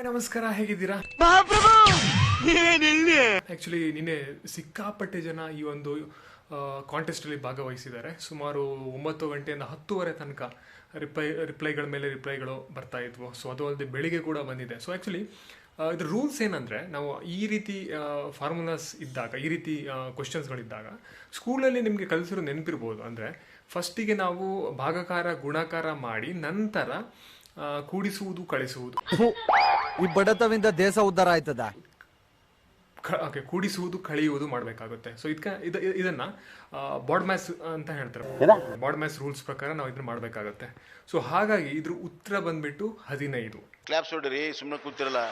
Hi ನಮಸ್ಕಾರ ಹೇಗಿದ್ದೀರಾ? Actually ನಿನ್ನೆ ಸಿಕ್ಕಾಪಟ್ಟೆ ಜನ ಈ ಒಂದು ಕಾಂಟೆಸ್ಟ್ ಅಲ್ಲಿ ಭಾಗವಹಿಸಿದ್ದಾರೆ. ಸುಮಾರು ಒಂಬತ್ತು ಗಂಟೆಯಿಂದ ಹತ್ತುವರೆ ತನಕ ರಿಪ್ಲೈ ರಿಪ್ಲೈಗಳ ಮೇಲೆ ರಿಪ್ಲೈಗಳು ಬರ್ತಾ ಇದ್ವು. ಸೊ ಅದು ಅಲ್ಲದೆ ಬೆಳಿಗ್ಗೆ ಕೂಡ ಬಂದಿದೆ. ಸೊ ಆ್ಯಕ್ಚುಲಿ ಇದ್ರ ರೂಲ್ಸ್ ಏನಂದ್ರೆ ನಾವು ಈ ರೀತಿ ಫಾರ್ಮುಲಾಸ್ ಇದ್ದಾಗ ಈ ರೀತಿ ಕ್ವಶನ್ಸ್ಗಳಿದ್ದಾಗ ಸ್ಕೂಲಲ್ಲಿ ನಿಮಗೆ ಕಲಿಸಿರೋ ನೆನಪಿರ್ಬೋದು. ಅಂದರೆ ಫಸ್ಟಿಗೆ ನಾವು ಭಾಗಕಾರ ಗುಣಾಕಾರ ಮಾಡಿ ನಂತರ ಕೂಡಿಸುವುದು ಕಳಿಸುವುದು. ಈ ಬಡತವಿಂದ ದೇಶ ಉದ್ಧಾರ ಆಯ್ತದ? ಓಕೆ ಕೂಡಿಸುವುದು ಕಳೆಯುವುದು ಮಾಡಬೇಕಾಗುತ್ತೆ. ಸೊ ಇದಕ್ಕೆ ಇದ ಇದನ್ನ ಬಾಡ್ ಮ್ಯಾಸ್ ಅಂತ ಹೇಳ್ತಾರೆ. ಬಾಡ್ ಮ್ಯಾಸ್ ರೂಲ್ಸ್ ಪ್ರಕಾರ ನಾವು ಇದನ್ನ ಮಾಡಬೇಕಾಗುತ್ತೆ. ಸೊ ಹಾಗಾಗಿ ಇದ್ರ ಉತ್ತರ ಬಂದ್ಬಿಟ್ಟು ಹದಿನೈದು. ಕ್ಲಾಪ್ಸ್ ಹೊಡ್ರಿ ಸುಮ್ಮನೆ ಕೂತಿರಲ್ಲ.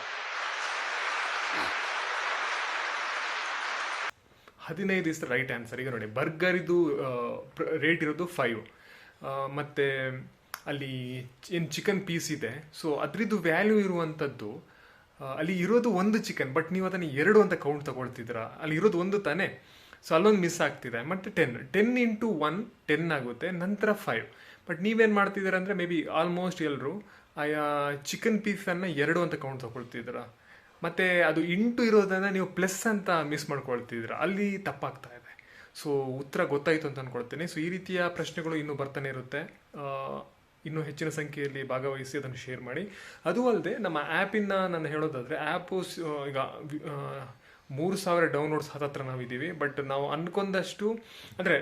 ಹದಿನೈದು ಇಸ್ ದ ರೈಟ್ ಆನ್ಸರ್ ಈಗ ನೋಡಿ ಬರ್ಗರ್ ಇದು ರೇಟ್ ಇರೋದು ಫೈವ್ ಮತ್ತು ಅಲ್ಲಿ ಏನು ಚಿಕನ್ ಪೀಸ್ ಇದೆ. ಸೊ ಅದ್ರದ್ದು ವ್ಯಾಲ್ಯೂ ಇರುವಂಥದ್ದು ಅಲ್ಲಿ ಇರೋದು ಒಂದು ಚಿಕನ್ ಬಟ್ ನೀವು ಅದನ್ನು ಎರಡು ಅಂತ ಕೌಂಟ್ ತಗೊಳ್ತಿದ್ದೀರಾ? ಅಲ್ಲಿ ಇರೋದು ಒಂದು ತಾನೇ? ಸೊ ಅಲ್ಲೊಂದು ಮಿಸ್ ಆಗ್ತಿದೆ. ಮತ್ತು ten ten into one ten ಆಗುತ್ತೆ. ನಂತರ ಫೈವ್ ಬಟ್ ನೀವೇನು ಮಾಡ್ತಿದ್ದೀರ ಅಂದರೆ ಮೇ ಬಿ ಆಲ್ಮೋಸ್ಟ್ ಎಲ್ಲರೂ ಆಯಾ ಚಿಕನ್ ಪೀಸನ್ನು ಎರಡು ಅಂತ ಕೌಂಟ್ ತಗೊಳ್ತಿದ್ದೀರಾ? ಮತ್ತು ಅದು ಇಂಟು ಇರೋದನ್ನು ನೀವು ಪ್ಲಸ್ ಅಂತ ಮಿಸ್ ಮಾಡ್ಕೊಳ್ತಿದ್ದೀರ? ಅಲ್ಲಿ ತಪ್ಪಾಗ್ತಾ ಇದೆ. ಸೊ ಉತ್ತರ ಗೊತ್ತಾಯಿತು ಅಂತ ಅಂದ್ಕೊಳ್ತೀನಿ ಸೊ ಈ ರೀತಿಯ ಪ್ರಶ್ನೆಗಳು ಇನ್ನೂ ಬರ್ತಾನೆ ಇರುತ್ತೆ. ಇನ್ನೂ ಹೆಚ್ಚಿನ ಸಂಖ್ಯೆಯಲ್ಲಿ ಭಾಗವಹಿಸಿ ಅದನ್ನು ಶೇರ್ ಮಾಡಿ. ಅದು ಅಲ್ಲದೆ ನಮ್ಮ ಆ್ಯಪಿನ ನಾನು ಹೇಳೋದಾದರೆ ಆ್ಯಪು ಈಗ ಮೂರು ಸಾವಿರ ಡೌನ್ಲೋಡ್ಸ್ ಹತ್ತತ್ರ ನಾವಿದ್ದೀವಿ. ಬಟ್ ನಾವು ಅನ್ಕೊಂಡಷ್ಟು, ಅಂದರೆ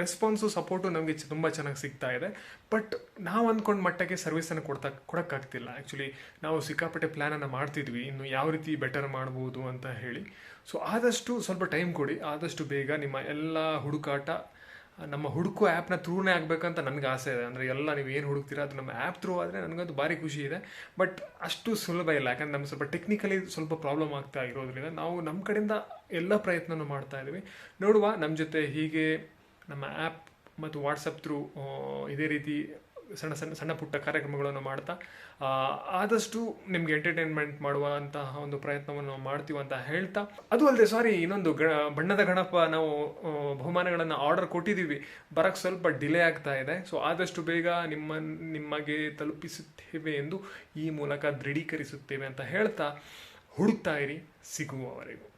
ರೆಸ್ಪಾನ್ಸು ಸಪೋರ್ಟು ನಮಗೆ ತುಂಬ ಚೆನ್ನಾಗಿ ಸಿಗ್ತಾ ಇದೆ. ಬಟ್ ನಾವು ಅಂದ್ಕೊಂಡ ಮಟ್ಟಕ್ಕೆ ಸರ್ವಿಸನ್ನು ಕೊಡ್ತಾ, ಕೊಡೋಕ್ಕಾಗ್ತಿಲ್ಲ. ಆ್ಯಕ್ಚುಲಿ ನಾವು ಸಿಕ್ಕಾಪಟ್ಟೆ ಪ್ಲ್ಯಾನನ್ನು ಮಾಡ್ತಿದ್ವಿ. ಇನ್ನು ಯಾವ ರೀತಿ ಬೆಟರ್ ಮಾಡ್ಬೋದು ಅಂತ ಹೇಳಿ. ಸೊ ಆದಷ್ಟು ಸ್ವಲ್ಪ ಟೈಮ್ ಕೊಡಿ. ಆದಷ್ಟು ಬೇಗ ನಿಮ್ಮ ಎಲ್ಲ ಹುಡುಕಾಟ ನಮ್ಮ ಹುಡುಕು ಆ್ಯಪ್ನ ಥ್ರೂನೇ ಆಗಬೇಕಂತ ನನಗೆ ಆಸೆ ಇದೆ. ಅಂದರೆ ಎಲ್ಲ ನೀವು ಏನು ಹುಡುಕ್ತೀರಾ ಅದು ನಮ್ಮ ಆ್ಯಪ್ ಥ್ರೂ ಆದರೆ ನನಗಂತೂ ಭಾರಿ ಖುಷಿ ಇದೆ. ಬಟ್ ಅಷ್ಟು ಸುಲಭ ಇಲ್ಲ. ಯಾಕಂದ್ರೆ ನಮ್ಮ ಸ್ವಲ್ಪ ಟೆಕ್ನಿಕಲಿ ಸ್ವಲ್ಪ ಪ್ರಾಬ್ಲಮ್ ಆಗ್ತಾ ಇರೋದ್ರಿಂದ ನಾವು ನಮ್ಮ ಕಡೆಯಿಂದ ಎಲ್ಲ ಪ್ರಯತ್ನವೂ ಮಾಡ್ತಾ ಇದ್ದೀವಿ. ನೋಡುವ, ನಮ್ಮ ಜೊತೆ ಹೀಗೆ ನಮ್ಮ ಆ್ಯಪ್ ಮತ್ತು ವಾಟ್ಸಪ್ ಥ್ರೂ ಇದೇ ರೀತಿ ಸಣ್ಣ ಸಣ್ಣ ಸಣ್ಣ ಪುಟ್ಟ ಕಾರ್ಯಕ್ರಮಗಳನ್ನು ಮಾಡ್ತಾ ಆದಷ್ಟು ನಿಮಗೆ ಎಂಟರ್ಟೈನ್ಮೆಂಟ್ ಮಾಡುವಂತಹ ಒಂದು ಪ್ರಯತ್ನವನ್ನು ನಾವು ಮಾಡ್ತೀವಿ ಅಂತ ಹೇಳ್ತಾ. ಅದು ಅಲ್ಲದೆ ಸಾರಿ ಇನ್ನೊಂದು ಗ, ಬಣ್ಣದ ಗಣಪ ನಾವು ಬಹುಮಾನಗಳನ್ನು ಆರ್ಡರ್ ಕೊಟ್ಟಿದ್ದೀವಿ. ಬರೋಕ್ಕೆ ಸ್ವಲ್ಪ ಡಿಲೇ ಆಗ್ತಾ ಇದೆ. ಸೊ ಆದಷ್ಟು ಬೇಗ ನಿಮ್ಮ, ನಿಮಗೆ ತಲುಪಿಸುತ್ತೇವೆ ಎಂದು ಈ ಮೂಲಕ ದೃಢೀಕರಿಸುತ್ತೇವೆ ಅಂತ ಹೇಳ್ತಾ ಹುಡುಕ್ತಾ ಇರಿ, ಸಿಗುವವರೆಗೂ.